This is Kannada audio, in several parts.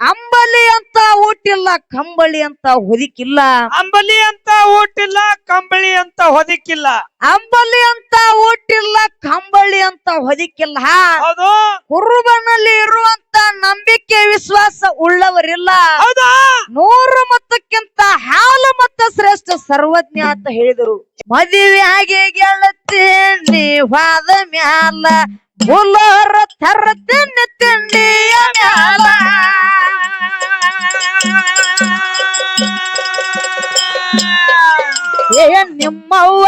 ಅಂಬಲಿ ಅಂತ ಊಟಿಲ್ಲ ಕಂಬಳಿ ಅಂತ ಹೊದಿಕಿಲ್ಲ. ಅಂಬಲಿ ಅಂತ ಊಟಿಲ್ಲ ಕಂಬಳಿ ಅಂತ ಹೊದಿಕಿಲ್ಲ. ಅಂಬಲಿ ಅಂತ ಊಟಿಲ್ಲ ಕಂಬಳಿ ಅಂತ ಹೊದಿಕಿಲ್ಲ. ಹೌದು. ಕುರುಬನಲ್ಲಿ ಇರುವಂತ ನಂಬಿಕೆ ವಿಶ್ವಾಸ ಉಳ್ಳವರಿಲ್ಲ. ಹೌದಾ? ನೂರು ಮತಕ್ಕಿಂತ ಹಾಲು ಮತ್ತ ಶ್ರೇಷ್ಠ ಸರ್ವಜ್ಞ ಅಂತ ಹೇಳಿದರು. ಮದುವೆ ಆಗಿ ಗೆಳತಿ ನೀವಾದ ಮ್ಯಾಲ. ಬುಲೋರ ತಿನ್ನ ತಿಂಡಿಯ ಮ್ಯಾಲ. ಏ ನಿಮ್ಮವ್ವ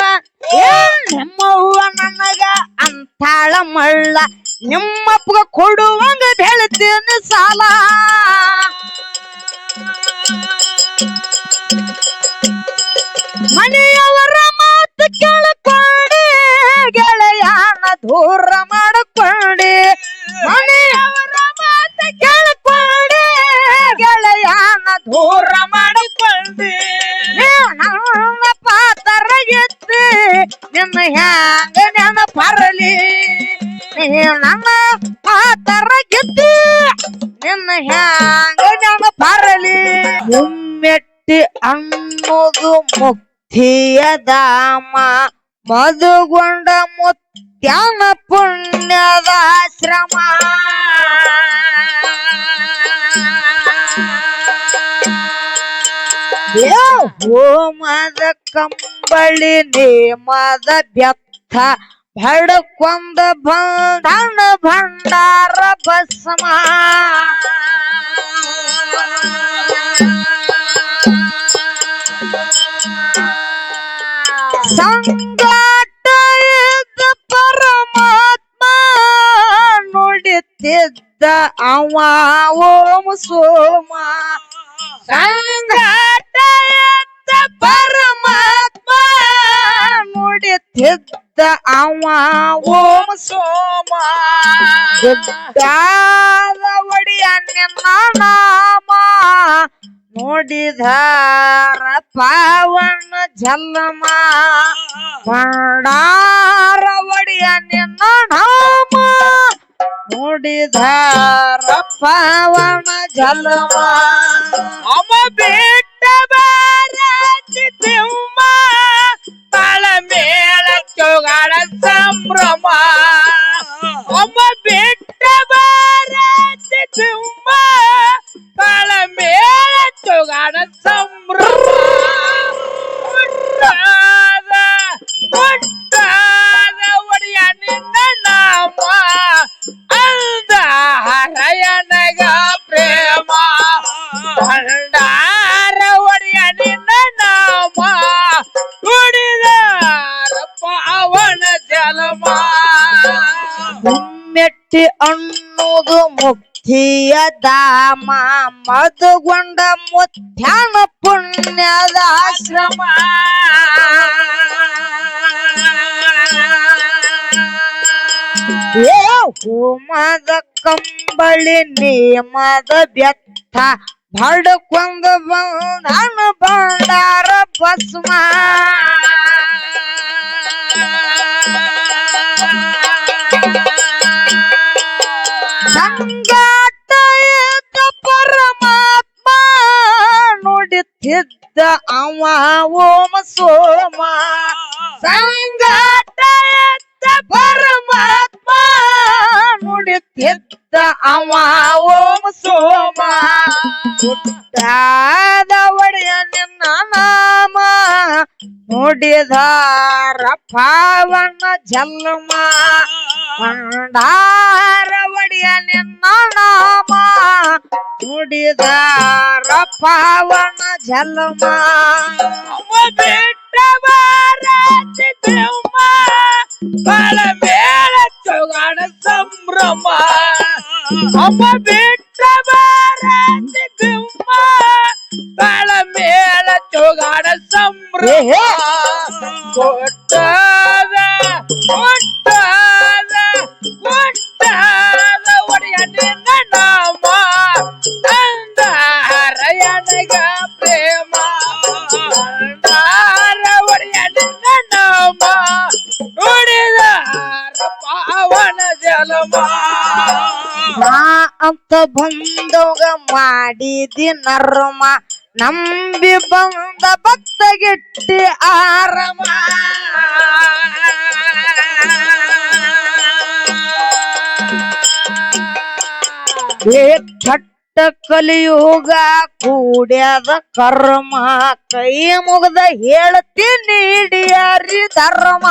ಏ ನಿಮ್ಮವ್ವ ನನಗ ಅಂತಾಳ ಮಳ್ಳ. ನಿಮ್ಮಪ್ಪಗ ಕೊಡುವಂಗ ಹೇಳ್ತೇನೆ ಸಾಲ. ಮದುಗೊಂಡ ಮಧುಗೊಂಡ ಮುತ್ಯಾನ ಪುಣ್ಯದ ಶ್ರಮ. ಏ ಹೋಮದ ಕಂಬಳಿ ನೇಮದ ಬೆತ್ತ ಭಡಕೊಂದ ಬಂಧನ ಭಂಡಾರ ಭಸ್ಮ. ಸಂಗಾಟ ಇದ್ದ ಪರಮಾತ್ಮ ನುಡಿತಿದ್ದ ಅವ ಓಂ ಸೋಮ ಸಂಗಾಟ ಇದ್ದ ಪರಮಾತ್ಮ ನುಡಿತಿದ್ದ ಅವ ಓಂ ಸೋಮ ಗುಡ್ಡಾದ ಒಡಿಯ ನಿನ್ನ ನಾಮ ನೋಡಿದಾರ ಪಾವನ ಜನ್ಮ ಭಂಡಾರ ಒಡಿಯ ನಿನ್ನ ನಾಮ. ನೋಡಿದಾರ ಪಾವನ ಜನ್ಮ ಅವ ಬಿಟ್ಟ ಬಾರಮ್ಮ ತಾಳ ಮೇಳ ಚೌಗಾಡ ಸಂಭ್ರಮ. ಮುಮ್ಮೆಟ್ಟಿ ಅನ್ನೋದು ಮುಕ್ತಿಯ ದಾಮ ಮದುಗೊಂಡ ಮುಧ್ಯಾನ ಪುಣ್ಯದ ಆಶ್ರಮ. ಏ ಹೋಮದ ಕಂಬಳಿ ನೇಮದ ಬೆತ್ತ ಬಡ್ಕೊಂದು ಬಂದ ಭಂಡಾರ ಭಸ್ಮ. ನುಡಿತಿದ್ದ ಅವ ಓಮ ಸೋಮ ಸಂಗಾಟ ಪರಮಾತ್ಮ ನುಡಿತಿದ್ದ ಅವ ಓಮ ಸೋಮ ಹುಟ್ಟಾದ ಒಡೆಯ ನಿನ್ನ ನಾಮ. ನುಡಿದಾರ ಪಾವನ ಜನ್ಮ ಭಂಡಾರ ಒಡೆಯ ನಿನ್ನ ನಾಮ ನುಡಿದಾರ ಪಾವನ ಜನ್ಮ ಅವ ಬಿಟ್ಟ ಬಾರಮ್ಮ ಬಾಳ ಮೇಳ ಚೌಗಾಡ ಸಂಭ್ರಮ ಅವ ಬಿಟ್ಟ ಬಾರಮ್ಮ ಬಾಳ ಮೇಳ ಚೌಗಾಡ ಸಂಭ್ರಮ ಏಹೇ. ಕೊಟ್ಟಾದ ಕೊಟ್ಟಾದ ಕೊಟ್ಟಾದ ಒಡೆಯ ನಿನ್ನ ನಾಮ ಅಂತ ಬಂದೋಗ ಮಾಡಿದಿ ನರ್ಮ. ನಂಬಿ ಬಂದ ಭಕ್ತಗಿಟ್ಟಿ ಆರಮ. ಏ ಕೆಟ್ಟ ಕಲಿಯುಗ ಕೂಡ್ಯದ ಕರ್ಮ. ಕೈ ಮುಗದ ಹೇಳ್ತಿ ನೀಡಿಯಾರಿ ಧರ್ಮ.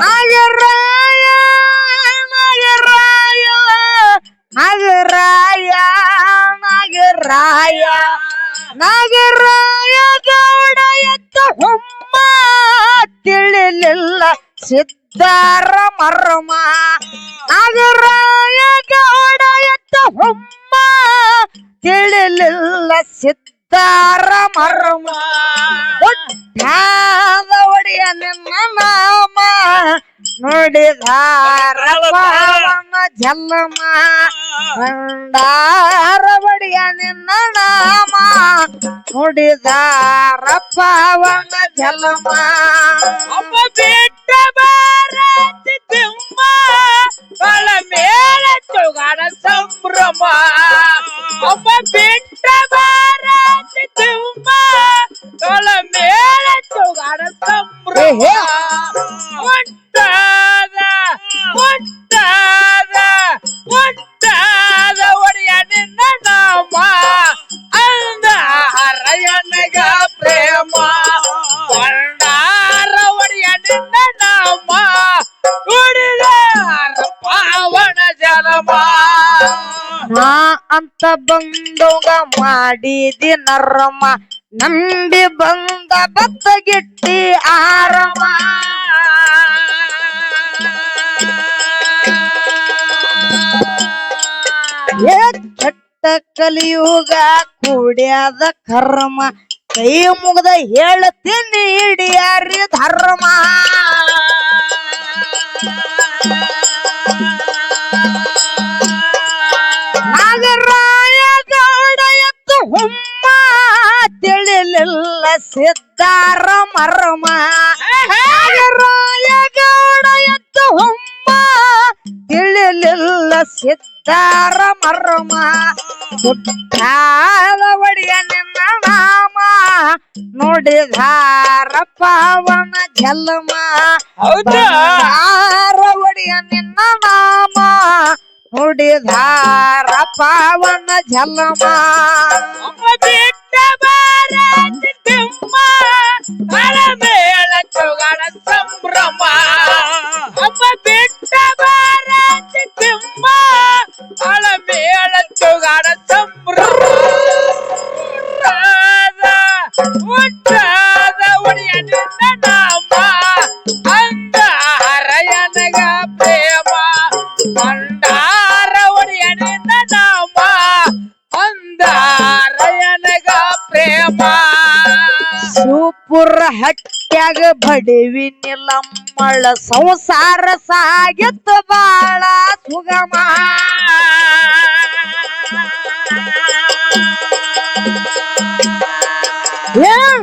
ನಾಗರಾಯ ನಾಗರಾಯ ನಾಗರಾಯ ನಾಗರಾಯ. ನಾಗರಾಯ ಗೌಡ ಎತ್ತ ಹೊಮ್ಮ ತಿಳಿಲಿಲ್ಲ ಸಿದ್ಧಾರ ಮರ್ಮ. ನಾಗರಾಯ ಗೌಡ ಎತ್ತ ಹೊಮ್ಮ ತಿಳಿಲಿಲ್ಲ ಸಿದ್ಧಾರ ಮರ್ಮ ಒಟ್ಟಾದ ಒಡೆಯ ನಿನ್ನ ನಾಮ ನುಡಿದಾರ ಪಾವನ ಜನ್ಮ ಭಂಡಾರ ಒಡೆಯ ನಿನ್ನ ನಾಮ ನುಡಿದಾರ ಪಾವನ ಜನ್ಮ ಒಬ್ಬ ಬಿಟ್ಟ ಬಾರತಿ ತಿಮ್ಮ ಬಳ ಮೇಲ ತುಗಾಡ ಸಂಭ್ರಮ ಒಬ್ಬ ಬಿಟ್ಟ ಬಂದೋಗ ಮಾಡಿದಿ ನರ್ಮ ನಂಬಿ ಬಂದ ಬತ್ತಗಿಟ್ಟಿ ಆರಮ ಏ ಕೆಟ್ಟ ಕಲಿಯುಗ ಕೂಡ್ಯಾದ ಕರ್ಮ, ಕೈ ಮುಗ್ದ ಹೇಳ್ತೀನಿ ಹಿಡಿಯಾರಿ ಧರ್ಮ. ತಿಳಿಲಿಲ್ಲ ಸಿದ್ದಾರ ಮರ್ಮ. ರಾಯಗೌಡ ಗೌಡ ಎತ್ತು ಹುಮ್ಮ. ತಿಳಿಲಿಲ್ಲ ಸಿದ್ಧಾರ ಮರ್ಮ. ಒಡಿಯ ಒಡೆಯ ನಿನ್ನ ನಾಮ. ನೋಡಿದಾರ ಪಾವನ ಜಲ್ಮ ಹೌದಾ? ಬಂಗಾರ ಒಡೆಯ ನಿನ್ನ ನಾಮ. ನುಡಿದಾರ ಪಾವನ ಜಲ್ಲಮ್ಮ ಬಾರತಿ ತಿಮ್ಮ. ಬಡವಿ ಸಂಸಾರ ಸಾಗಿತ್ತು ಬಾಳ ಸುಗಮ.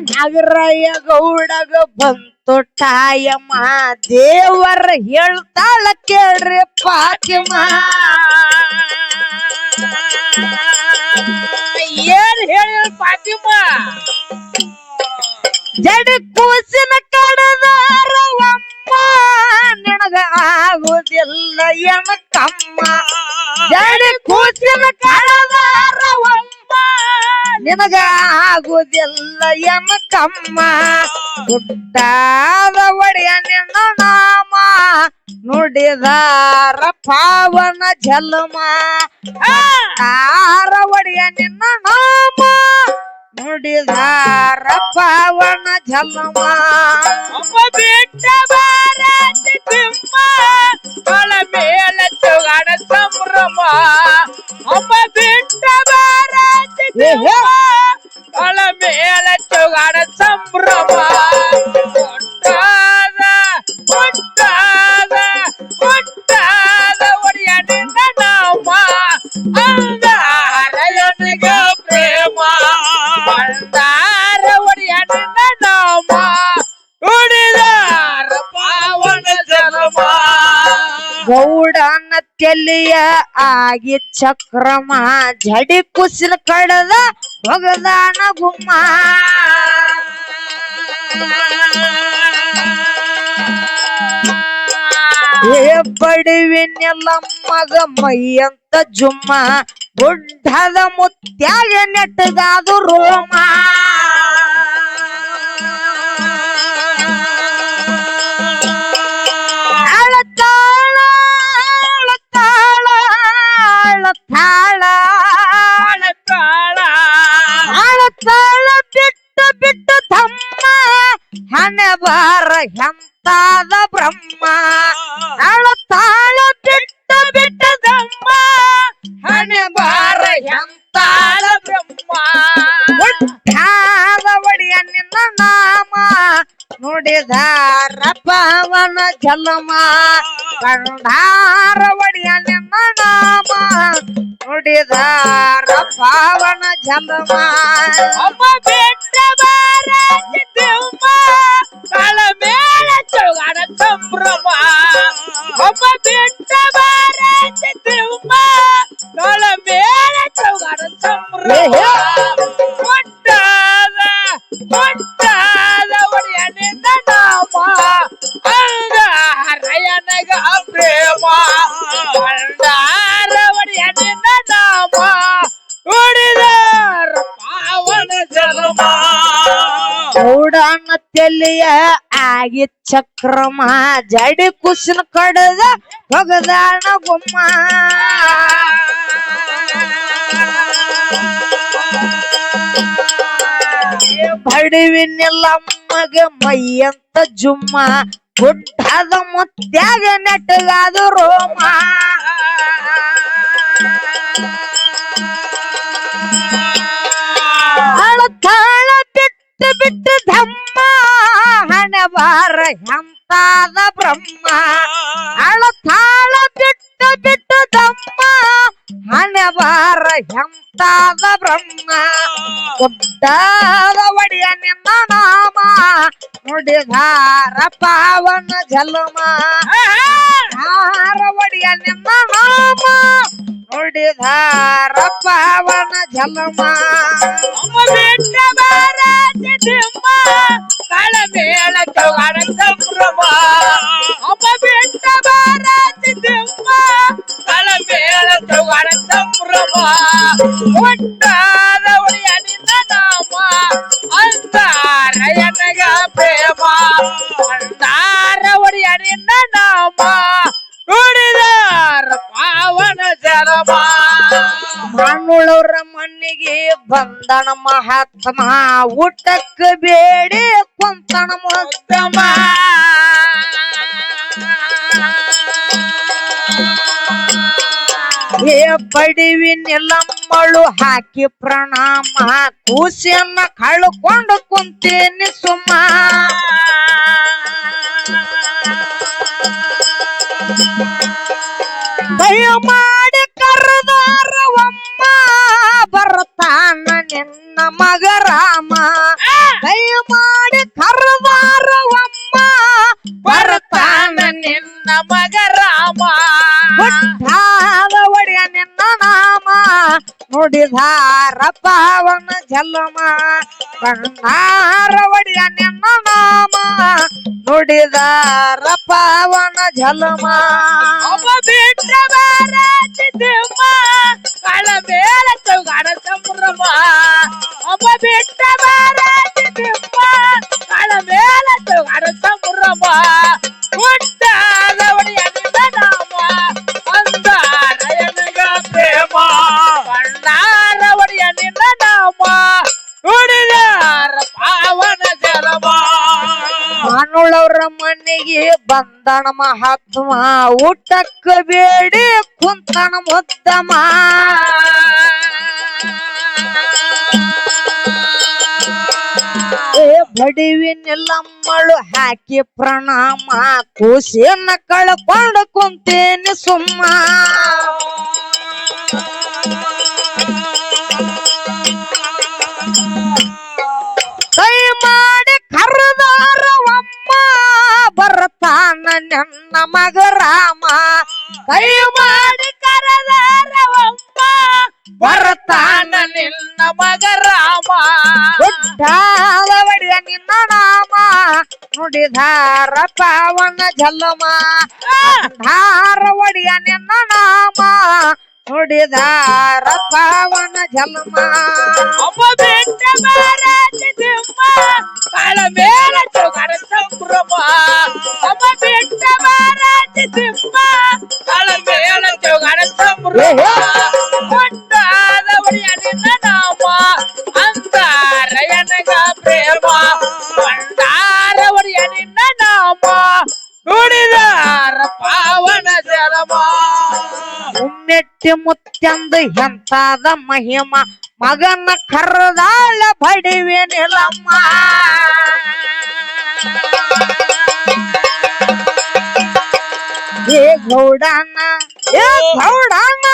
ನಾಗರಾಯ ಗೌಡಗ ಬಂತು ಟಾಯಮ್ಮ ದೇವರ ಹೇಳ್ತಾಳ ಕೇಳ್ರಿ ಪಾತಿಮ ಏನ್ ಹೇಳ ಫಾತಿಮ ಜಡಿ ಕೂಸಿನ ಕಡದಾರವಮ್ಮ, ನಿನಗ ಆಗುದಿಲ್ಲ ಎನಕಮ್ಮ ಜಡಿ ಕೂಸಿನ ಕಡದಾರವಮ್ಮ, ನಿನಗ ಆಗುದಿಲ್ಲ ಎನಕಮ್ಮ ಗುಡ್ಡಾದ ಒಡೆಯ ನಿನ್ನ ನಾಮ, ನುಡಿದಾರ ಪಾವನ ಜಲ್ಮ. ಆರ ಒಡೆಯ ನಿನ್ನ ನಾಮ. ನುಡಿದಾರ ಪಾವನ ಒಬ್ಬ ಬಿಟ್ಟ ಬಾರ ತಿಮ್ಮ. ಆಗಿ ಚಕ್ರಮ ಜಡಿ ಕುಸಿನ ಕಡದ ಒಗದಾನ ಗುಮ್ಮ. ಏ ಬಡವಿನೆಲ್ಲ ಮೈಯಂತ ಜುಮ್ಮ ಗುಡ್ಡದ ಮುತ್ಯಾಗ ನೆಟ್ಟದಾದು ರೋಮ. ಹಣೆ ಬಾರ ಎಂತಾದ ಬ್ರಹ್ಮ ಅಳತಾಳ ಬಿಟ್ಟು ಬಿಟ್ಟು ತಮ್ಮ ಹಣೆ ಬಾರ ಎಂತಾದ ಬ್ರಹ್ಮ ಒಟ್ಟಾದ ಒಡೆಯ ನಿನ್ನ ನಾಮ ನುಡಿದಾರ ಪಾವನ ಜಲಮ ಕಂಡಾರ ಒಡೆಯ ನಿನ್ನ ನಾಮ ನುಡಿದಾರ ಪಾವನ ಜಲಮ ಅಮ್ಮ ಬೆಟ್ಟ ಬಾರ ನಾಮ ಅಂಗ ಹರಯನಗ ಪ್ರೇಮ. ನಾಮ ಉಡಿದಾರ ಪಾವನ ತೆಲಿಯ ಆಗಿ ಚಕ್ರಮ ಜಡಿ ಕುಸಿನ ಕಡದ ಹೊಗದಾಣ ಗುಮ್ಮ. ಮಗ ಮೈಯಂತ ಜುಮ್ಮ ಗುಡ್ಡದ ಮುತ್ಯಾಗ ನೆಟ್ಟಗಾದ ರೋಮ. ಅಳತಾಳ ಬಿಟ್ಟು ಬಿಟ್ಟು ಧಮ್ಮ ಹಣೆ ಬಾರ ಎಂತಾದ ಬ್ರಹ್ಮ. ಅಳತಾಳ ಬಿಟ್ಟು ಬಿಟ್ಟು ಧಮ್ಮ ಹಣೆ ಬಾರ ಎಂತಾದ ಬ್ರಹ್ಮ ಗುಡ್ಡದ ಒಡೆಯ ನಿನ್ನ ನಾಮ ನುಡಿದಾರ ಪಾವನ ಜಲಮ ಹಾರ ಒಡೆಯ ನಿನ್ನ ನಾಮ ನುಡಿದಾರ ಪಾವನ ಜಲಮ ಅಮ್ಮ ಬೆಟ್ಟ ಬಾರ ಚಿತ್ತಮ್ಮ ಕಾಳ ಮೇಳ ಚೌಗಾಡ ಸಂಭ್ರಮ ಅಮ್ಮ ಬೆಟ್ಟ ಮಣ್ಣುಳವ್ರ ಮಣ್ಣಿಗೆ ಬಂದಣ ಮಹಾತ್ಮ ಊಟಕ್ಕ ಬೇಡಿ ಕುಂತಣ ಮೊತ್ತಮ ಏ ಬಡಿವಿ ಮಳು ಹಾಕಿ ಪ್ರಣಾಮ. ಕೂಸಿಯನ್ನ ಕಳ್ಕೊಂಡು ಕುಂತೀನಿ ಸುಮ್ಮ. ದಯ ನುಡಿದಾರ ಪಾವನ ಜಲಮ ಕಣ್ಣಾರ ಒಡೆಯ ನಿನ್ನ ನಾಮ ನುಡಿದಾರ ಪಾವನ ಜಲಮ ಒಬ್ಬ ಬಿಟ್ಟ ಬಾರ ಚಿತ್ತಮ್ಮ ಕಾಳ ಮೇಳ ಚೌಗಾಡ ಸಂಭ್ರಮ ಒಬ್ಬ ಬಿಟ್ಟ ಬಾರ ಬಂದಣ ಮಹಾತ್ಮ, ಊಟಕ್ಕ ಬೇಡಿ ಕುಂತಣ ಮುತ್ತಮ ಏ ಬಡಿವಿ ನಿಲ್ಲಮ್ಮಳು ಹಾಕಿ ಪ್ರಣಾಮ, ಕೂಸಿಯನ್ನ ಕಳ್ಕೊಂಡು ಕುಂತೇನೆ ಸುಮ್ಮ. ನನ್ನ ಮಗ ರಾಮ. ಕೈ ಮಾಡಿ ಕರದಾರವಮ್ಮ ಬರತಾನ ನಿನ್ನ ಮಗ ರಾಮ. ಗುಡ್ಡಾದ ಒಡೆಯ ನಿನ್ನ ನಾಮ. ನುಡಿದಾರ ಪಾವನ ಜಲಮ. ಧಾರ ಒಡೆಯ ನಿನ್ನ ನಾಮ. ನುಡಿದಾರ ಪಾವನ ಜಲಮ ಅಮ್ಮ ಬೆಟ್ಟ ಮಾರಾಜಿ ದಿಮ್ಮ ಕಾಳ ಮೇಲ ಚೌಗಾರ ಸಂಭ್ರಮ ಅಮ್ಮ ಬೆಟ್ಟ ಮಾರಾಜಿ ದಿಮ್ಮ ಕಾಳ ಮೇಲ ಚೌಗಾರ ಸಂಭ್ರಮ ಕೊಟ್ಟಾದ ಒಡೆಯ ನಿನ್ನ ನಾಮ ಅಂದಾರಯನಗ ಪ್ರೇಮ ಭಂಡಾರ ಒಡೆಯ ನಿನ್ನ ನಾಮ ನುಡಿದಾರ ಪಾವನ ಜಲಮ ಉಮ್ಮೆಟ್ಟಿ ಮುತ್ಯಂದು ಎಂತಾದ ಮಹಿಮ ಮಗನ ಕರ್ದಾಳ ಬಡಿವೇನಿಲ್ಲಮ್ಮ ಏ ಗೌಡಣ್ಣ ಏ ಗೌಡಣ್ಣ.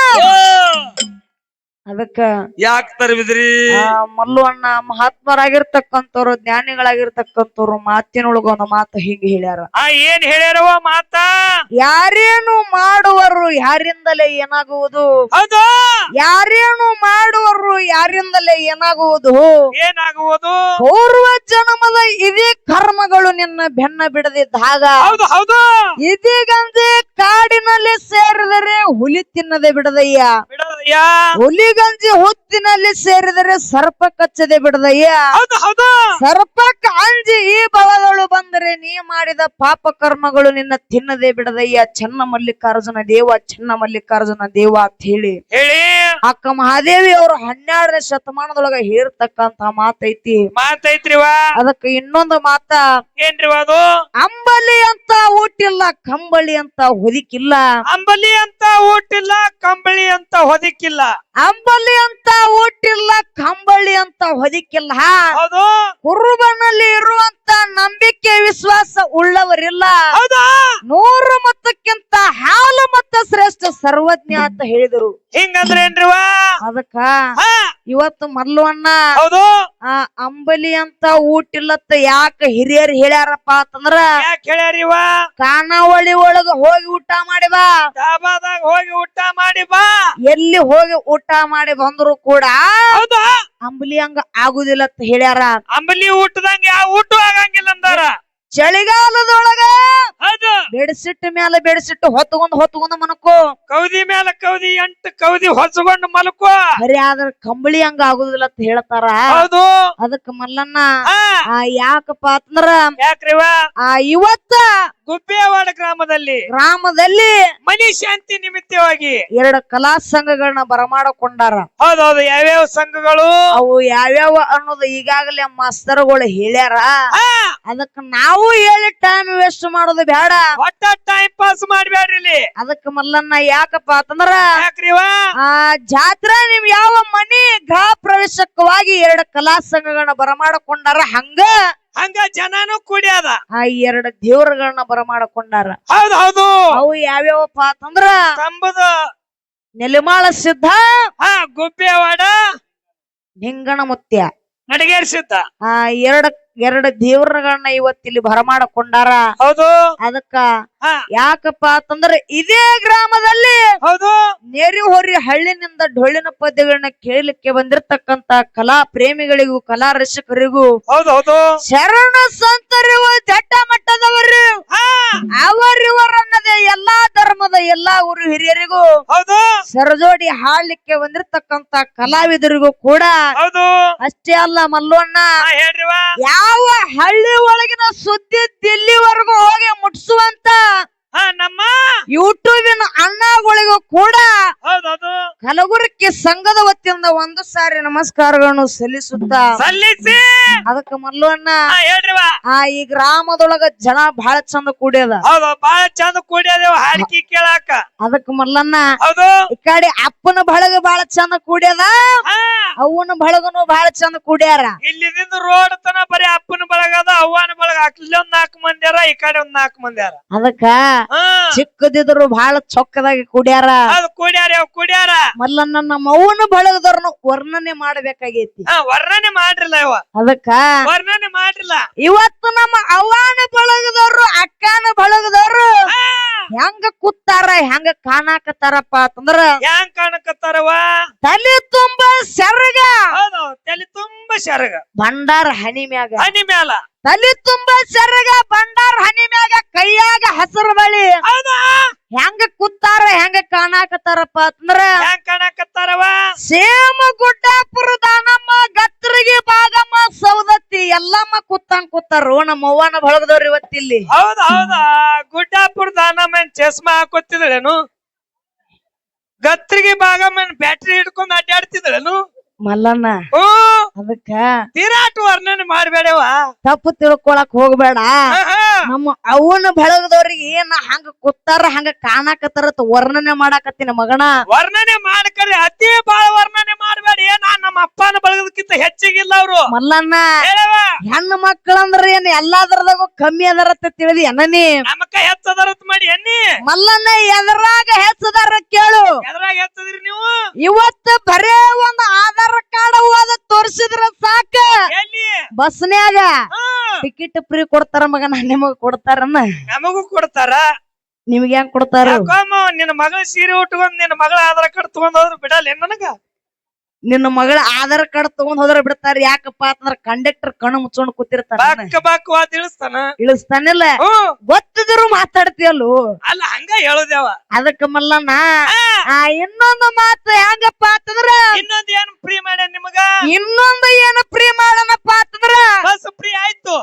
ಅದಕ್ಕ ಯಾಕ ತರಬಿದ್ರಿ ಆ, ಮಲ್ಲು ಅಣ್ಣ ಮಹಾತ್ಮರಾಗಿರ್ತಕ್ಕಂಥವ್ರು ಜ್ಞಾನಿಗಳಾಗಿರ್ತಕ್ಕಂಥವ್ರು ಮಾತಿನೊಳಗ ಒಂದು ಮಾತು ಹಿಂಗ ಹೇಳ್ಯಾರ. ಆ ಏನ್ ಹೇಳ್ಯಾರವ ಮಾತ? ಯಾರೇನು ಮಾಡುವರು ಯಾರಿಂದಲೇ ಏನಾಗುವುದು? ಹೌದು! ಯಾರೇನು ಮಾಡುವರು ಯಾರಿಂದಲೇ ಏನಾಗುವುದು? ಏನಾಗುವುದು? ಪೂರ್ವ ಜನ್ಮದ ಇದೇ ಕರ್ಮಗಳು ನಿನ್ನ ಬೆನ್ನ ಬಿಡದಿದ್ದಾಗ ಹೌದು ಹೌದು! ಇದೀಗಂದೆ ಕಾಡಿನಲ್ಲಿ ಸೇರಿದರೆ ಹುಲಿ ತಿನ್ನದೆ ಬಿಡದಯ್ಯ. ಬಿಡೋದಯ್ಯ ಹುಲಿಗಂಜಿ ಹುತ್ತಿನಲ್ಲಿ ಸೇರಿದರೆ ಸರ್ಪ ಕಚ್ಚದೆ ಬಿಡದಯ್ಯ. ಸರ್ಪ ಹೌದು. ಸರ್ಪಕ್ಕ ಅಂಜಿ ಈ ಬಲಗಳು ಬಂದರೆ ನೀ ಮಾಡಿದ ಪಾಪ ಕರ್ಮಗಳು ನಿನ್ನ ತಿನ್ನದೆ ಬಿಡದಯ್ಯ. ಚನ್ನ ಮಲ್ಲಿಕಾರ್ಜುನ ದೇವ ಚನ್ನ ಮಲ್ಲಿಕಾರ್ಜುನ ದೇವ ಅಂತ ಹೇಳಿ. ಹೇಳಿ. ಅಕ್ಕ ಮಹಾದೇವಿ ಅವರು ಹನ್ನೆರಡನೇ ಶತಮಾನದೊಳಗ ಹೇರ್ತಕ್ಕಂತ ಮಾತೈತಿ. ಮಾತೈತ್ರಿವ ಅದಕ್ಕ ಇನ್ನೊಂದು ಮಾತ ಏನ್ರಿವ ಅದು? ಅಂಬಲಿ ಅಂತ ಊಟಿಲ್ಲ ಕಂಬಳಿ ಅಂತ ಹೊದಿಕಿಲ್ಲ. ಅಂಬಲಿ ಅಂತ ಊಟಿಲ್ಲ ಕಂಬಳಿ ಅಂತ ಹೊದಿಕ್ಕಿಲ್ಲ ಅಂಬಲಿ ಅಂತ ಊಟಿಲ್ಲ ಕಂಬಳಿ ಅಂತ ಹೊದಿಕಿಲ್ಲ. ಹೌದು. ಕುರುಬನಲ್ಲಿ ಇರುವಂತ ನಂಬಿಕೆ ವಿಶ್ವಾಸ ಉಳ್ಳವರಿಲ್ಲ. ನೂರು ಮತಕ್ಕಿಂತ ಹಾಲು ಮತ್ತ ಶ್ರೇಷ್ಠ ಸರ್ವಜ್ಞ ಅಂತ ಹೇಳಿದರು. ಹಿಂಗಂದ್ರೆ ಏನ್ರಿವ ಅದಕ್ಕ ಇವತ್ತು ಮಲ್ಲವಣ್ಣ ಆ ಅಂಬಲಿ ಅಂತ ಊಟಿಲ್ಲತ್ತ ಯಾಕ ಹಿರಿಯರು ಹೇಳ್ಯಾರಪ್ಪ ಅಂತಂದ್ರ ಖಾನಾವಳಿ ಒಳಗ ಹೋಗಿ ಊಟ ಮಾಡಿ ಬಾ. ಹೋಗಿ ಊಟ ಮಾಡಿ ಬಾ. ಎಲ್ಲಿ ಹೋಗಿ ಊಟ ಮಾಡಿ ಬಂದ್ರು ಕೂಡ ಹೌದಾ? ಅಂಬಲಿ ಹಂಗ ಆಗುದಿಲ್ಲ ಅಂತ ಹೇಳ್ಯಾರ. ಅಂಬಲಿ ಊಟದಂಗ ಯಾವ ಊಟ ಆಗಂಗಿಲ್ಲ ಅಂದಾರ. ಚಳಿಗಾಲದೊಳಗ ಹೌದು. ಬೆಡ್ಸಿಟ್ಟು ಮ್ಯಾಲ ಬೆಡ್ಸಿಟ್ಟು ಹೊತ್ಕೊಂಡ್ ಹೊತ್ಕೊಂಡ್ ಮನಕೋ ಕೌದಿ ಮೇಲೆ ಕೌದಿ ಎಂಟು ಕೌದಿ ಹೊಸಗೊಂಡು ಮಲಕೋ. ಬರೀ ಆದ್ರ ಕಂಬಳಿ ಹಂಗ ಆಗುದಿಲ್ಲ ಅಂತ ಹೇಳ್ತಾರ. ಹೌದು. ಅದಕ್ಕ ಮಲ್ಲಣ್ಣ ಆ ಯಾಕಪ್ಪ ಅಂದ್ರ ಯಾಕ್ರಿವ ಆ ಇವತ್ತ ಗುಬ್ಬೇವಾಡ ಗ್ರಾಮದಲ್ಲಿ ಗ್ರಾಮದಲ್ಲಿ ಮನಿ ಶಾಂತಿ ನಿಮಿತ್ತವಾಗಿ ಎರಡು ಕಲಾ ಸಂಘಗಳನ್ನ ಬರಮಾಡಕೊಂಡಾರ. ಹೌದೌದು ಯಾವ್ಯಾವ ಸಂಘಗಳು? ಅವು ಯಾವ್ಯಾವ ಅನ್ನೋದು ಈಗಾಗಲೇ ಮಾಸ್ತರ್ಗಳು ಹೇಳ್ಯಾರ. ಅದಕ್ಕ ನಾವು ಹೇಳಿ ಟೈಮ್ ವೇಸ್ಟ್ ಮಾಡೋದು ಬೇಡ. ಒಟ್ಟ ಟೈಮ್ ಪಾಸ್ ಮಾಡ್ಬೇಡ್ರಿ ಇಲ್ಲಿ. ಅದಕ್ಕ ಮಲ್ಲಣ್ಣ ಯಾಕಪ್ಪ ಅಂತಂದ್ರ ಯಾಕ್ರಿವ? ಆ ಜಾತ್ರೆ ನಿಮ್ ಯಾವ ಮನಿ ಗೃಹ ಪ್ರವೇಶಕ್ಕವಾಗಿ ಎರಡು ಕಲಾ ಸಂಘಗಳನ್ನ ಬರಮಾಡಿಕೊಂಡಾರ ಹಂಗ? ಹಂಗ ಜನನು ಕುಡಿಯದ. ಆ ಎರಡು ದೇವ್ರಗಳನ್ನ ಬರಮಾಡಿಕೊಂಡಾರ. ಹೌದು ಹೌದು. ಅವು ಯಾವ್ಯಾವಪ್ಪ ಅಂತಂದ್ರ ಕಂಬದ ನೆಲಮಾಳ ಸಿದ್ಧ ಆ ಗುಬ್ಬೇವಾಡ ನಿಂಗಣ ಮುತ್ಯ. ನಡಿಗೇರ್ ಸಿದ್ಧ. ಆ ಎರಡ ಎರಡು ದೇವ್ರಗಳನ್ನ ಇವತ್ತಿಲ್ಲಿ ಬರಮಾಡಕೊಂಡಾರ ಹೌದು. ಅದಕ್ಕ ಯಾಕಪ್ಪ ಅಂತಂದ್ರೆ ಇದೇ ಗ್ರಾಮದಲ್ಲಿ ಹೌದು. ನೆರೆಹೊರಿ ಹಳ್ಳಿನಿಂದ ಡೊಳ್ಳಿನ ಪದ್ಯಗಳನ್ನ ಕೇಳಲಿಕ್ಕೆ ಬಂದಿರತಕ್ಕಂತ ಕಲಾ ಪ್ರೇಮಿಗಳಿಗೂ ಕಲಾ ರಸಿಕರಿಗೂ ಹೌದು ಶರಣ ಸಂತರಿವ ಜಟ್ಟ ಮಟ್ಟದವರು. ಅವರಿವರನ್ನದೇ ಎಲ್ಲಾ ಧರ್ಮದ ಎಲ್ಲಾ ಊರು ಹಿರಿಯರಿಗೂ ಹೌದು. ಸರಜೋಡಿ ಹಾಡ್ಲಿಕ್ಕೆ ಬಂದಿರತಕ್ಕಂತ ಕಲಾವಿದರಿಗೂ ಕೂಡ ಹೌದು. ಅಷ್ಟೇ ಅಲ್ಲ ಮಲ್ಲವಣ್ಣ ಯಾವ ಹಳ್ಳಿ ಒಳಗಿನ ಸುದ್ದಿ ದಿಲ್ಲಿವರೆಗೂ ಹೋಗಿ ಮುಟ್ಸುವಂತ ನಮ್ಮ ಯೂಟ್ಯೂಬಿನ ಅಣ್ಣಗಳಿಗೂ ಕೂಡ ಹೌದೌದು. ಕಲಬುರಗಿ ಸಂಘದ ವತಿಯಿಂದ ಒಂದು ಸಾರಿ ನಮಸ್ಕಾರಗಳನ್ನು ಸಲ್ಲಿಸುತ್ತಾ ಸಲ್ಲಿಸಿ. ಅದಕ್ಕ ಮಲ್ಲು ಅಣ್ಣ ಹೇಳ್ರಿವ ಆ ಈ ಗ್ರಾಮದೊಳಗ ಜನ ಬಹಳ ಚಂದ ಕೂಡ್ಯದ. ಹೌದು ಬಹಳ ಚಂದ ಕೂಡ್ಯದ ಹಾಡಿಕೆ ಕೇಳಾಕ. ಅದಕ್ಕ ಮಲ್ಲಣ್ಣ ಹೌದು. ಈ ಕಡೆ ಅಪ್ಪನ ಬಳಗ ಬಹಳ ಚಂದ ಕೂಡ್ಯದ ಅವನ ಬಳಗನು ಬಹಳ ಚಂದ ಕೂಡ್ಯಾರ. ಇಲ್ಲಿದಿಂದ ರೋಡ್ ತನ ಬರೀ ಅಪ್ಪನ ಬಳಗ ಅದ ಅವ್ವನ ಬಳಗ ಒಂದ್ ನಾಲ್ಕು ಮಂದಿ ಅರ ಈ ಕಡೆ ಒಂದ್ ನಾಲ್ಕು ಮಂದಿ ಅರ. ಅದಕ್ಕ ಚಿಕ್ಕದಿದ್ರು ಬಹಳ ಚೊಕ್ಕದಾಗಿ ಕುಡ್ಯಾರ. ಅದು ಕುಡ್ಯಾರ ಅವ್ ಕುಡ್ಯಾರ? ಮಲ್ಲನ್ನ ನಮ್ಮ ಅವನ ಬಳಗದವ್ರನ್ನ ವರ್ಣನೆ ಮಾಡ್ಬೇಕಾಗೈತಿ. ಹಾ ವರ್ಣನೆ ಮಾಡ್ರಿಲ್ಲ ಇವ. ಅದಕ್ಕ ವರ್ಣನೆ ಮಾಡ್ರಿಲ್ಲ. ಇವತ್ತು ನಮ್ಮ ಅವನ ಬಳಗದವ್ರು ಅಕ್ಕನ ಬಳಗದವ್ರು ಹೆಂಗ ಕೂತಾರ ಹೆಂಗ ಕಾಣಾಕತ್ತಾರಪ್ಪ ಅಂತಂದ್ರ ಹೆಂಗ್ ಕಾಣಕತ್ತಾರವ ತಲೆ ತುಂಬಾ ಸೆರಗ ಹೌದು ತಲೆ ತುಂಬಾ ಸೆರಗ ಭಂಡಾರ ಹನಿ ಮ್ಯಾಗ. ಹನಿ ಮ್ಯಾಲ. ತಲೆ ತುಂಬಾ ಸೆರಗ ಭಂಡಾರ ಹನಿ ಮ್ಯಾಗ ಕೈಯಾಗ ಹಸಿರು ಬಳಿ. ಹೌದಾ? ಹೆಂಗ ಕೂತಾರ ಹೆಂಗ ಕಾಣಾಕತ್ತಾರಪ್ಪ ಅಂದ್ರ ಹೆಂಗ್ ಕಾಣಕತ್ತಾರವ? ಸೇಮ ಗುಡ್ಡಾಪುರ ದಾನಮ್ಮ ಗತ್ತರಿಗೆ ಬಾಗಮ್ಮ ಸೌದತ್ತಿ ಎಲ್ಲಮ್ಮ ಕೂತಂಗ್ ಕೂತಾರು. ನಮ್ಮ ಅವ್ವನ ಬಳಗದವ್ರು ಇವತ್ತಿಲ್ಲಿ. ಹೌದ ಹೌದಾ. ಗುಡ್ಡಾಪುರ ದಾನಮ್ಮನ್ ಚಸ್ಮಾ ಹಾಕೋತಿದ್ಳೇನು ಗತ್ರಿಗೆ ಬಾಗಮ್ಮ ಬ್ಯಾಟ್ರಿ ಹಿಡ್ಕೊಂಡ್ ಅಡ್ಡಾಡ್ತಿದ್ಳೇನು ಮಲ್ಲಣ್ಣ. ಹ್ಞೂ ಅದಕ್ಕ ತಿರಾಟ ವರ್ಣನೆ ಮಾಡ್ಬೇಡವ ತಪ್ಪು ತಿಳ್ಕೊಳಕ್ ಹೋಗ್ಬೇಡ. ನಮ್ಮ ಅವನ ಬೆಳಗದವ್ರಿಗೆ ಏನ ಹಂಗ ಕೂತಾರ ಹಂಗ ಕಾಣಾಕತ್ತಾರ ವರ್ಣನೆ ಮಾಡಾಕತ್ತೀನಿ ಮಗನ. ವರ್ಣನೆ ಮಾಡ್ಕರಿ ಅತಿ ಬಾಳ ವರ್ಣನೆ ಮಾಡ್ಬೇಡ. ಏನ ನಮ್ಮ ಅಪ್ಪನ ಬಳಗದಕ್ಕಿಂತ ಹೆಚ್ಚಿಗಿಲ್ಲ ಅವ್ರು. ಮಲ್ಲಣ್ಣ ಹೆಣ್ಣು ಮಕ್ಕಳಂದ್ರ ಏನ್ ಎಲ್ಲಾದ್ರದಾಗು ಕಮ್ಮಿ ಅದರತ್ತ ತಿಳಿದಿ ಅನ್ನನಿ ನಮಕ ಹೆಚ್ಚದರತ್ ಮಾಡಿ ಎನ್ನಿ ಮಲ್ಲಣ್ಣ ಎದ್ರಾಗ ಹೆಚ್ಚದಾರ ಕೇಳು. ಎದ್ರಾಗ ಹೆಚ್ಚದ್ರಿ ನೀವು? ಇವತ್ತು ಬರೇ ಒಂದು ಆಧಾರ್ ಕಾರ್ಡ್ ಹೋದ ತೋರ್ಸಿದ್ರ ಸಾಕ. ಎಲ್ಲಿ? ಬಸ್ನ್ಯಾಗ. ಟಿಕೆಟ್ ಫ್ರೀ ಕೊಡ್ತಾರ ಮಗನ ನಿಮಗ ಕೊಡ್ತಾರನ್ನ ನಮಗೂ ಕೊಡ್ತಾರ. ನಿಮ್ಗೆ ಹೆಂಗ್ ಕೊಡ್ತಾರ? ನಿನ್ನ ಮಗಳ ಸೀರೆ ಉಟ್ಕೊಂಡ್ ನಿನ್ನ ಮಗಳ ಆಧಾರ್ ಕಾರ್ಡ್ ತಗೊಂಡ್ ಹೋದ್ರು ಬಿಡಲ್ಲ ನನಗ? ನಿನ್ನ ಮಗಳ ಆಧಾರ್ ಕಾರ್ಡ್ ತಗೊಂಡ್ ಹೋದ್ರ ಬಿಡ್ತಾರ. ಯಾಕಪ್ಪ ಅಂತಂದ್ರ ಕಂಡಕ್ಟರ್ ಕಣ್ಣು ಮುಚ್ಚೊಂಡ್ ಕೂತಿರ್ತಾರ ಬಾಕ್ ಬಾಕ್ ವಾ ತಿಳಿಸ್ತಾನ ಇಳಿಸ್ತಾನಿಲ್ಲ. ಗೊತ್ತಿದ್ರು ಮಾತಾಡ್ತಿಯಲ್ಲು? ಅಲ್ಲ ಹಂಗ ಹೇಳುದೇವ ಅದಕ್ಕ ಮಲ್ಲಣ್ಣ ಆ ಇನ್ನೊಂದು ಮಾತು ಹೆಂಗಪ್ಪ ಅಂತಂದ್ರ ಇನ್ನೊಂದ್ ಏನ್ ಫ್ರೀ ಮಾಡ್ಯಾರ ನಿಮಗ? ಇನ್ನೊಂದು ಏನ್ ಫ್ರೀ ಮಾಡಣಪ್ಪ ಅಂತಂದ್ರ ಬಸ್ ಫ್ರೀ ಆಯ್ತು.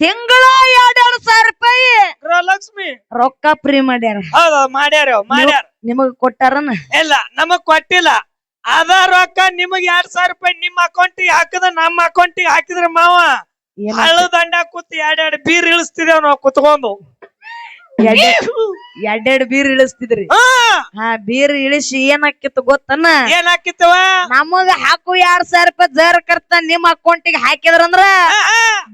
ತಿಂಗಳ ಎರಡೆರಡು ಸಾವಿರ ರೂಪಾಯಿ. ಗೃಹಲಕ್ಷ್ಮಿ. ರೊಕ್ಕ ಫ್ರೀ ಮಾಡ್ಯಾರ. ಹೌದು ಮಾಡ್ಯಾರ ಮಾಡ್ಯಾರ. ನಿಮಗ್ ಕೊಟ್ಟಾರನ? ಇಲ್ಲ ನಮಗ್ ಕೊಟ್ಟಿಲ್ಲ. ಆಧಾರ್ ರೊಕ್ಕ ನಿಮಗ್ ಎರಡ್ ಸಾವಿರ ರೂಪಾಯಿ ನಿಮ್ಮ ಅಕೌಂಟಿಗೆ ಹಾಕದ ನಮ್ಮ ಅಕೌಂಟಿಗೆ ಹಾಕಿದ್ರ ಮಾವ. ಹಳ್ಳದಂಡ ಹಳ್ಳು ದಂಡ ಕೂತ್ ಎರಡ್ ಎರಡ್ ಬೀರ್ ಇಳಿಸ್ತಿದೇವ್ ನಾವ್ ಕುತ್ಕೊಂಡು. ಎರಡೆರಡು ಬೀರ್. ಇಳಿಸ್ತಿದ್ರಿ. ಹಾ ಬೀರ್ ಇಳಿಸಿ ಏನಾಕಿತ್ತು ಗೊತ್ತನ? ಏನ್ ಹಾಕಿತ್ತವ ನಮಗ ಹಾಕು ಎರಡ್ ಸಾವಿರ ರೂಪಾಯಿ ಜರ್ ಕರ್ತ ನಿಮ್ ಅಕೌಂಟಿಗೆ ಹಾಕಿದ್ರಂದ್ರ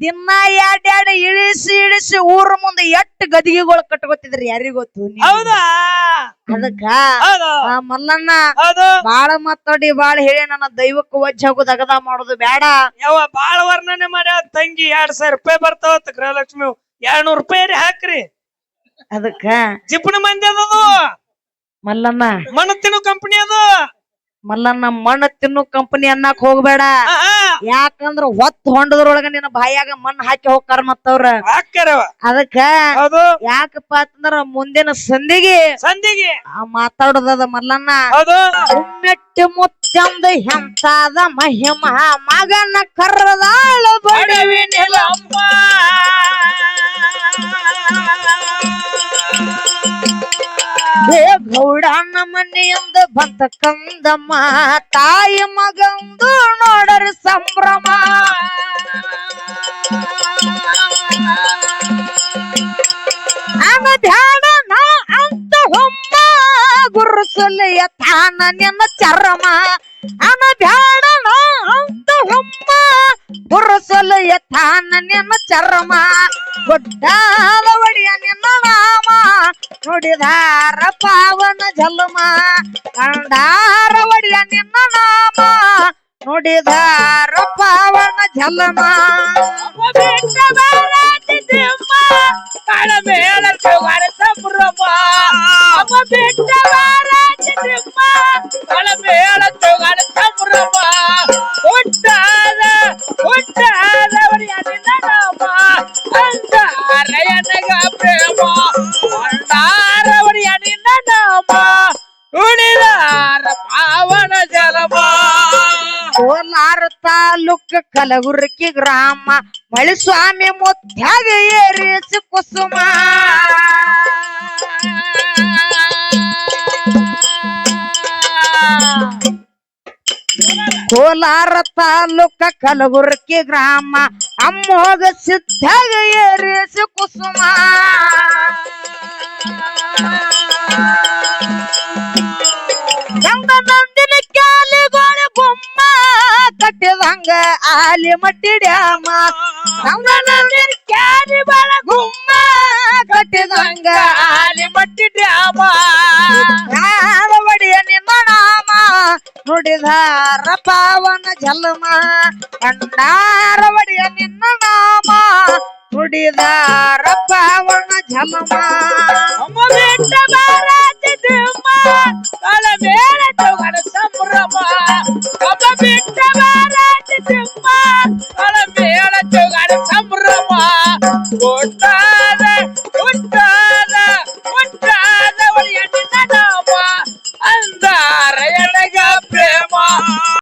ದಿನ ಎರಡ್ ಎರಡ್ ಇಳಿಸಿ ಇಳಿಸಿ ಊರ ಮುಂದೆ ಎಷ್ಟ್ ಗದಿಗೆಗಳು ಕಟ್ಕೋತಿದ್ರಿ ಯಾರಿಗ್ ಗೊತ್ತು ಹೌದಾ? ಅದಕ್ಕ ಮಲ್ಲಣ್ಣ ಬಾಳ ಮಾತಾಡಿ ಬಾಳ ಹೇಳಿ ನನ್ನ ದೈವಕ್ಕೆ ವಜ್ಜಾಗು ದಗದ ಮಾಡೋದು ಬೇಡ ಯಾವ ಬಾಳ ವರ್ಣನೆ ಮಾಡ್ಯಾವ ತಂಗಿ ಎರಡ್ ಸಾವಿರ ರೂಪಾಯಿ ಬರ್ತಾವತ್ತ ಗೃಹಲಕ್ಷ್ಮಿ. ಎರಡ್ ನೂರ್ ರೂಪಾಯಿ ಹಾಕ್ರಿ. ಅದಕ್ಕ? ಜಿಪ್ಪಣ ಮಂದಿ ಅದು. ಮಲ್ಲಣ್ಣ. ಮಣ್ಣು ತಿನ್ನು ಕಂಪನಿ ಅದು. ಮಲ್ಲಣ್ಣ ಮಣ್ಣು ತಿನ್ನು ಕಂಪನಿ ಅನ್ನಕ್ ಹೋಗ್ಬೇಡ. ಯಾಕಂದ್ರ ಹೊತ್ತು ಹೊಂಡದ್ರೊಳಗ ನಿನ್ನ ಬಾಯಾಗ ಮಣ್ಣು ಹಾಕಿ ಹೋಗ್ತಾರ ಮತ್ತವ್ರ. ಅದಕ್ಕ ಯಾಕಪ್ಪ ಅಂತಂದ್ರ ಮುಂದಿನ ಸಂಧಿಗೆ ಸಂಧಿಗೆ ಆ ಮಾತಾಡೋದದ ಮಲ್ಲಣ್ಣ. ಮೆಟ್ಟಿ ಮುಚ್ಚಂದ ಹೆಂತಾದ ಮಹಿಮ ಮಗನ ಕರ್ರದಾಳ ಬಡವಿ ಗೌಡನ ಮನೆಯಿಂದ ಬಂತ ಕಂದಮ್ಮ, ತಾಯಿ ಮಗಂದು ನೋಡರ ಸಂಭ್ರಮ. ಧ್ಯಾನ ಅಂತ ಹೊಮ್ಮ, ಗುರುಸುಲಿಯ ತಾನ ನಿನ್ನ ಚರ್ಮ. ಅನ ಧ್ಯಾನ ಅಂತ ಹೊಮ್ಮ ಗುರುಸಲೆಯ ಎತ್ತಾನ ನಿನ್ನ ಚರ್ಮ ಗುಡ್ಡಾದ ಒಡಿಯ ನಿನ್ನ ನಾಮ ನುಡಿದಾರ ಪಾವನ ಜಲ್ಮ, ಕಂಡಾರ ಒಡಿಯ ನಿನ್ನ ನಾಮ. ನುಡಿದಾರ ಪಾವನ ಜಲ್ಮ. ಕಳಮೇಳ ಜೋಗಾರ ತಾಲೂಕ್ ಗ್ರಾಮ ಗ್ರಾಮ ಮಳಿಸ್ವಾಮಿ ಮುತ್ಯಾಗ ಏರಿಸಿ ಕುಸುಮ. ಕೋಲಾರ ತಾಲೂಕ ಕಲಬುರ್ಗಿ ಗ್ರಾಮ ಅಮ್ಮೋಗ ಸಿದ್ಧಾಗ ಏರಿಸಿ ಕುಸುಮ. ಗಂಗ ಕಟ್ಟಿದಂಗ ಆಲಿ ಮಟ್ಟಿ ಡ್ಯಾಮ ಗಂಗ ನಂದಿನ ಕ್ಯಾಲಿ ಬಾಳ ಗುಮ್ಮ ಕಟ್ಟಿದಂಗ ಆಲಿ ಮಟ್ಟಿ ಡ್ಯಾಮ ಯಾರ ಒಡೆಯ ನಿನ್ನ ನಾಮ ನುಡಿದಾರ ಪಾವನ ಜಲಮ ಭಂಡಾರ ಒಡೆಯ ನಿನ್ನ ನಾಮ ನುಡಿದಾರ ಪಾವನ ಜಲಮ ಅಮ್ಮ ಬಿಟ್ಟ ಬಾರಾತಿ ದಿಮ್ಮ ಕಳ ಮೇಳ ತೋಗಣ ಸಂಭ್ರಮ. ಅಮ್ಮ ಬಿಟ್ಟ ಬಾರಾತಿ ದಿಮ್ಮ ಕಳ ಮೇಳ ತೋಗಣ ಸಂಭ್ರಮ. ಕೊಟ್ಟ